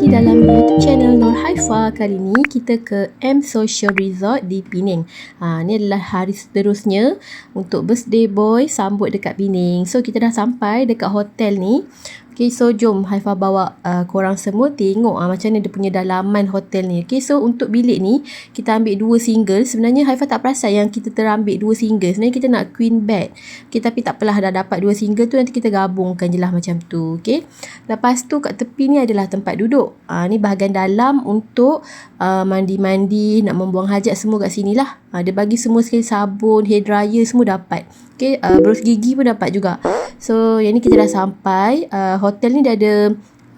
lagi dalam YouTube channel Nur Haifa. Kali ni kita ke M Social Resort di Pening. Ha, ni adalah hari seterusnya untuk birthday boy sambut dekat Pening. So kita dah sampai dekat hotel ni. Okay, so jom Haifa bawa uh, korang semua tengok uh, macam mana dia punya dalaman hotel ni. Okay, so untuk bilik ni, kita ambil dua single. Sebenarnya Haifa tak perasan yang kita terambil dua single. Sebenarnya kita nak queen bed. Okay, tapi tak apalah dah dapat dua single tu nanti kita gabungkan je lah macam tu. Okay. Lepas tu kat tepi ni adalah tempat duduk. Uh, ni bahagian dalam untuk uh, mandi-mandi, nak membuang hajat semua kat sini lah. Uh, dia bagi semua sekali sabun, hair dryer semua dapat. Okay, uh, berus gigi pun dapat juga. So yang ni kita dah sampai uh, Hotel ni dia ada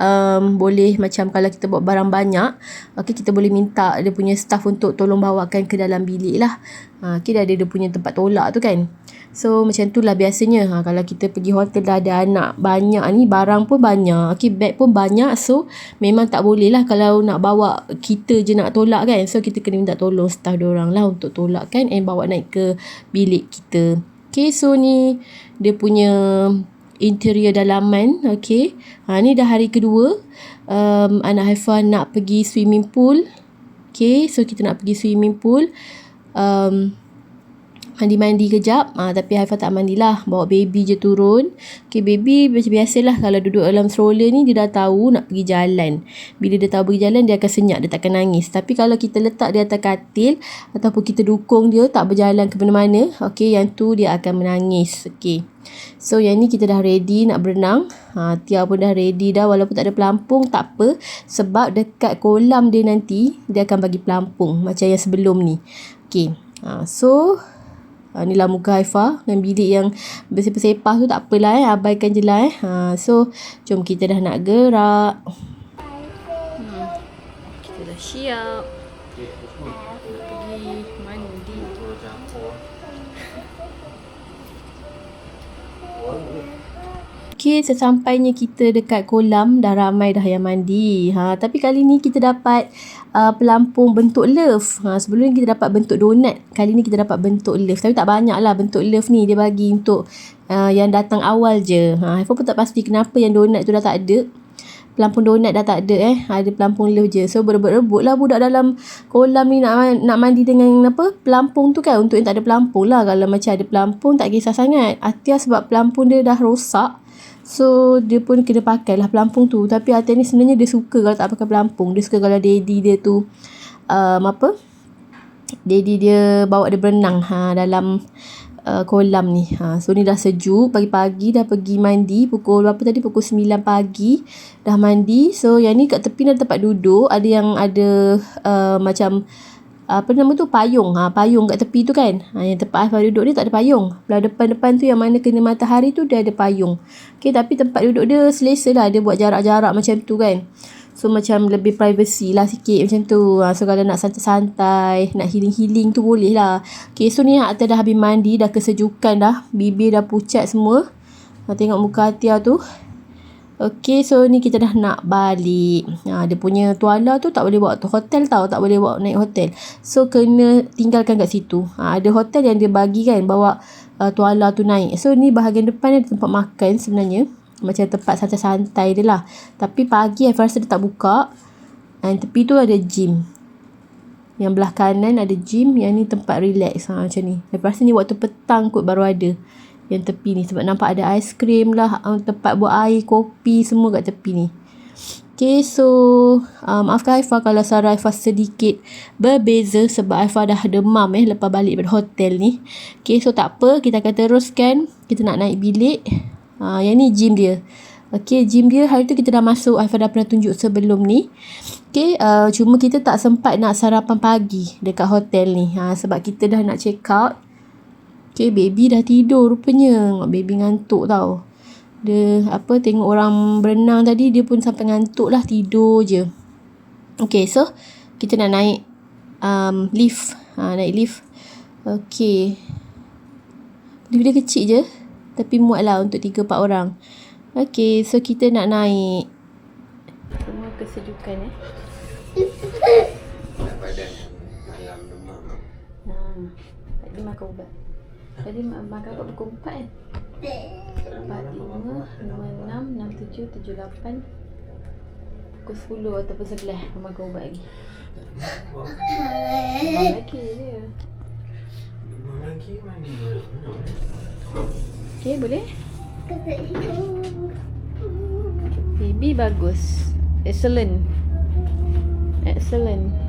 um, Boleh macam kalau kita bawa barang banyak Okay kita boleh minta dia punya staff untuk tolong bawakan ke dalam bilik lah. Uh, Okay dia ada dia punya tempat tolak tu kan. So macam tu lah biasanya. Ha, Kalau kita pergi hotel dah ada anak banyak ni Barang pun banyak Okay bag pun banyak. So memang tak boleh lah Kalau nak bawa kita je nak tolak kan. So kita kena minta tolong staff orang lah Untuk tolak kan And bawa naik ke bilik kita. Okay, so ni dia punya interior dalaman. Okay, ha, ni dah hari kedua. Um, anak Haifa nak pergi swimming pool. Okay, so kita nak pergi swimming pool. Um, mandi-mandi kejap. Ha, tapi Haifah tak mandilah. Bawa baby je turun. Okay, baby macam biasalah kalau duduk dalam stroller ni dia dah tahu nak pergi jalan. Bila dia tahu pergi jalan dia akan senyap dia takkan nangis. Tapi kalau kita letak dia atas katil ataupun kita dukung dia tak berjalan ke mana-mana okay, yang tu dia akan menangis. Okay. So yang ni kita dah ready nak berenang. Ha, Tia pun dah ready dah. Walaupun tak ada pelampung tak apa. Sebab dekat kolam dia nanti dia akan bagi pelampung. Macam yang sebelum ni. Okay. Ha, So Uh, ni lah muka Haifa dengan bilik yang bersepah-sepah tu tak apalah eh. Abaikan je lah eh. Ha, so, jom kita dah nak gerak. Hmm. Kita dah siap. Nak pergi mandi. Okay, sesampainya kita dekat kolam dah ramai dah yang mandi. Ha, tapi kali ni kita dapat uh, pelampung bentuk love. Ha, sebelum ni kita dapat bentuk donat. Kali ni kita dapat bentuk love. Tapi tak banyak lah bentuk love ni. Dia bagi untuk uh, yang datang awal je. Ha, Haifah pun tak pasti kenapa yang donat tu dah tak ada. Pelampung donat dah tak ada eh. Ada pelampung love je. So berebut-rebut lah budak dalam kolam ni nak nak mandi dengan apa pelampung tu kan. Untuk yang tak ada pelampung lah. Kalau macam ada pelampung tak kisah sangat. Atia sebab pelampung dia dah rosak. So dia pun kena pakai lah pelampung tu. Tapi Atia ni sebenarnya dia suka kalau tak pakai pelampung. Dia suka kalau daddy dia tu um, Apa? Daddy dia bawa dia berenang ha, dalam uh, kolam ni. Ha, So ni dah sejuk. Pagi-pagi dah pergi mandi. Pukul berapa tadi? Pukul 9 pagi Dah mandi. So yang ni kat tepi ada tempat duduk. Ada yang ada uh, macam apa nama tu? Payung. Ha payung kat tepi tu kan? Ha, yang tempat Aifah duduk ni tak ada payung. Belah depan-depan tu yang mana kena matahari tu dia ada payung. Okey tapi tempat duduk dia selesa lah. Dia buat jarak-jarak macam tu kan? So macam lebih privacy lah sikit macam tu. Ha, so kalau nak santai-santai nak healing-healing tu boleh lah. Okey so ni Atta dah habis mandi dah kesejukan dah. Bibir dah pucat semua. Ha, tengok muka Atia tu Okay, so ni kita dah nak balik. Ha, dia punya tuala tu tak boleh bawa tu hotel tau. Tak boleh bawa naik hotel. So, kena tinggalkan kat situ. Ha, ada hotel yang dia bagi kan bawa uh, tuala tu naik. So, ni bahagian depan ada tempat makan sebenarnya. Macam tempat santai-santai dia lah. Tapi pagi saya rasa dia tak buka. Dan tepi tu ada gym. Yang belah kanan ada gym. Yang ni tempat relax. Ha, macam ni. Saya rasa ni waktu petang kot baru ada yang tepi ni sebab nampak ada aiskrim lah um, tempat buat air kopi semua kat tepi ni Okay, so um, maafkan Aifah kalau suara Aifah sedikit berbeza sebab Aifah dah demam eh lepas balik dari hotel ni. Okay, so tak apa. Kita akan teruskan. Kita nak naik bilik. Uh, yang ni gym dia. Okay, gym dia hari tu kita dah masuk. Aifah dah pernah tunjuk sebelum ni. Okay, uh, cuma kita tak sempat nak sarapan pagi dekat hotel ni. Uh, sebab kita dah nak check out. Okay, baby dah tidur rupanya. Baby ngantuk tau. Dia apa tengok orang berenang tadi dia pun sampai ngantuk lah tidur je. Okay, so kita nak naik um, lift. Ha, naik lift. Okay. Lift dia kecil je. Tapi muat lah untuk 3-4 orang. Okay, so kita nak naik. Semua kesejukan eh. Badan malam demam. Nah, tadi makan ubat. Tadi makan kat pukul 4 kan? 4, 5, 5, 6, 6, 7, 7, 8 Pukul pukul 10 ataupun 11 Mama makan ubat lagi Abang lagi dia Lagi mana? Okay boleh? Baby bagus Excellent Excellent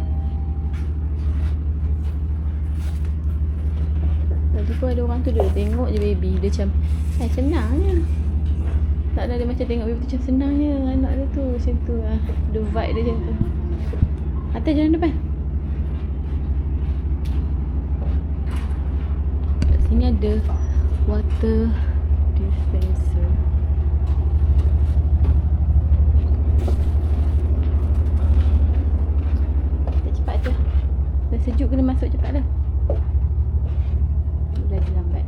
Pun ada orang tu dia tengok je baby. Dia macam Eh senang je. Tak ada dia macam tengok baby tu macam senang je Anak dia tu. Macam tu lah. The vibe dia macam tu. Atas jalan depan. Kat sini ada Water Dispenser Dah cepat tu Dah sejuk kena masuk cepat dah Lagi lambat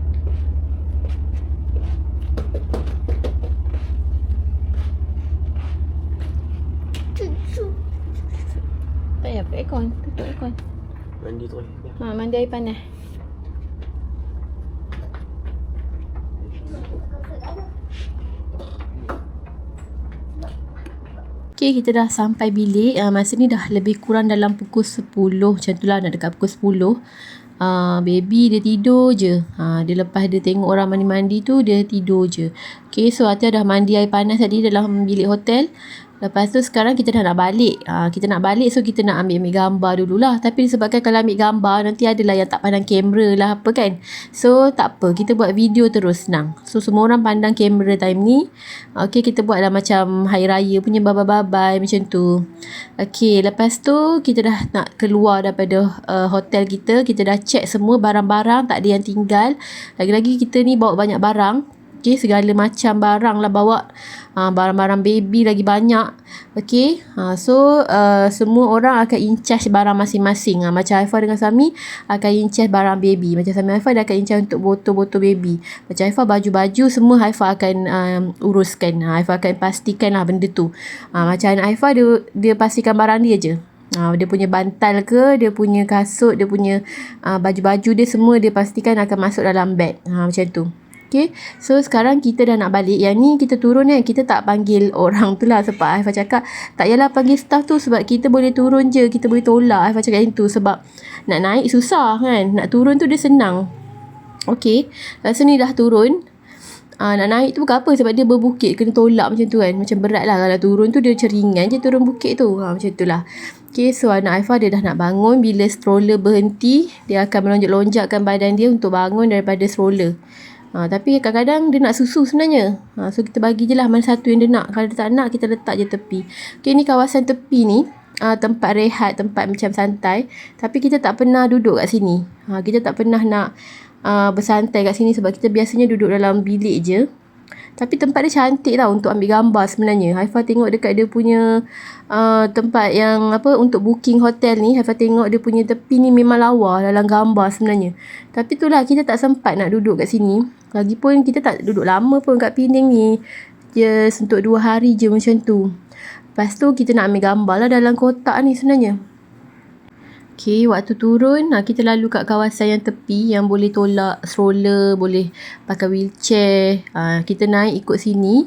Tak payah buka aircon Tutup aircon Mandi tu. Ya. Ha, mandi air panas Okay, kita dah sampai bilik. Uh, masa ni dah lebih kurang dalam pukul 10. Macam tu lah, nak dekat pukul 10. Uh, baby dia tidur je. Uh, dia lepas dia tengok orang mandi-mandi tu, dia tidur je. Okay, so Atia dah mandi air panas tadi dalam bilik hotel. Lepas tu sekarang kita dah nak balik. Ha, kita nak balik so kita nak ambil-ambil gambar dululah. Tapi disebabkan kalau ambil gambar nanti adalah yang tak pandang kamera lah apa kan. So tak apa. Kita buat video terus senang. So semua orang pandang kamera time ni. Okay kita buat lah macam hari raya punya bye-bye macam tu. Okay lepas tu kita dah nak keluar daripada uh, hotel kita. Kita dah check semua barang-barang. Tak ada yang tinggal. Lagi-lagi kita ni bawa banyak barang. Okay, segala macam barang lah bawa uh, barang-barang baby lagi banyak. Okay, uh, so uh, semua orang akan in charge barang masing-masing. Uh, macam Haifah dengan Sami akan in charge barang baby. Macam Sami Haifah dia akan in charge untuk botol-botol baby. Macam Haifah baju-baju semua Haifah akan um, uruskan. Uh, Haifah akan pastikan lah benda tu. Uh, macam Haifah dia, dia pastikan barang dia je. Uh, dia punya bantal ke, dia punya kasut, dia punya uh, baju-baju dia semua dia pastikan akan masuk dalam beg. Uh, macam tu. Okay. So sekarang kita dah nak balik. Yang ni kita turun kan. Kita tak panggil orang tu lah. Sebab Aifah cakap. Tak yalah panggil staff tu. Sebab kita boleh turun je. Kita boleh tolak. Aifah cakap itu. Sebab nak naik susah kan. Nak turun tu dia senang. Okay. Rasa ni dah turun. Uh, nak naik tu bukan apa sebab dia berbukit kena tolak macam tu kan macam berat lah kalau turun tu dia macam ringan je turun bukit tu ha, macam tu lah Okay, so anak Aifah dia dah nak bangun bila stroller berhenti dia akan melonjak-lonjakkan badan dia untuk bangun daripada stroller Ha, tapi kadang-kadang dia nak susu sebenarnya. Ha, so kita bagi je lah mana satu yang dia nak. Kalau dia tak nak, kita letak je tepi. Okay, ni kawasan tepi ni. Uh, tempat rehat, tempat macam santai. Tapi kita tak pernah duduk kat sini. Ha, kita tak pernah nak uh, bersantai kat sini sebab kita biasanya duduk dalam bilik je. Tapi tempat dia cantik tau untuk ambil gambar sebenarnya. Haifah tengok dekat dia punya uh, tempat yang apa untuk booking hotel ni. Haifah tengok dia punya tepi ni memang lawa dalam gambar sebenarnya. Tapi itulah kita tak sempat nak duduk kat sini. Lagipun kita tak duduk lama pun kat Penang ni. Just untuk dua hari je macam tu. Lepas tu kita nak ambil gambar lah dalam kotak ni sebenarnya. Okay, waktu turun, ha, kita lalu kat kawasan yang tepi yang boleh tolak stroller, boleh pakai wheelchair. Ha, kita naik ikut sini.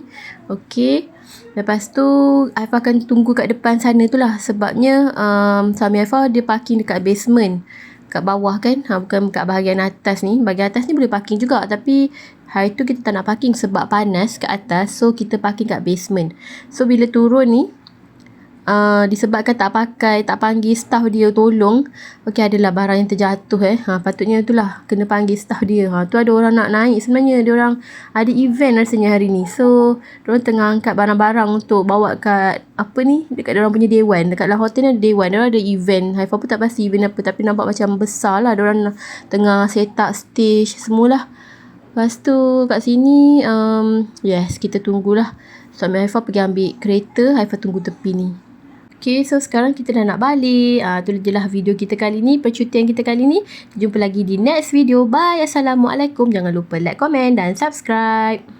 Okay. Lepas tu, Aifah akan tunggu kat depan sana tu lah. Sebabnya, um, suami Aifah dia parking dekat basement. Kat bawah kan. Ha, bukan kat bahagian atas ni. Bahagian atas ni boleh parking juga. Tapi, hari tu kita tak nak parking sebab panas kat atas. So, kita parking kat basement. So, bila turun ni, uh, disebabkan tak pakai, tak panggil staff dia tolong. Okey, adalah barang yang terjatuh eh. Ha, patutnya itulah kena panggil staff dia. Ha, tu ada orang nak naik sebenarnya. Dia orang ada event rasanya hari ni. So, dia orang tengah angkat barang-barang untuk bawa kat apa ni? Dekat dia orang punya dewan. Dekat dalam hotel ni ada dewan. Dia ada event. Haifah pun tak pasti event apa. Tapi nampak macam besar lah. Dia orang tengah set up stage semualah. Lepas tu kat sini, um, yes, kita tunggulah. Suami Haifah pergi ambil kereta. Haifah tunggu tepi ni. Okay, so sekarang kita dah nak balik. Ah, tu je lah video kita kali ni, percutian kita kali ni. Jumpa lagi di next video. Bye. Assalamualaikum. Jangan lupa like, komen dan subscribe.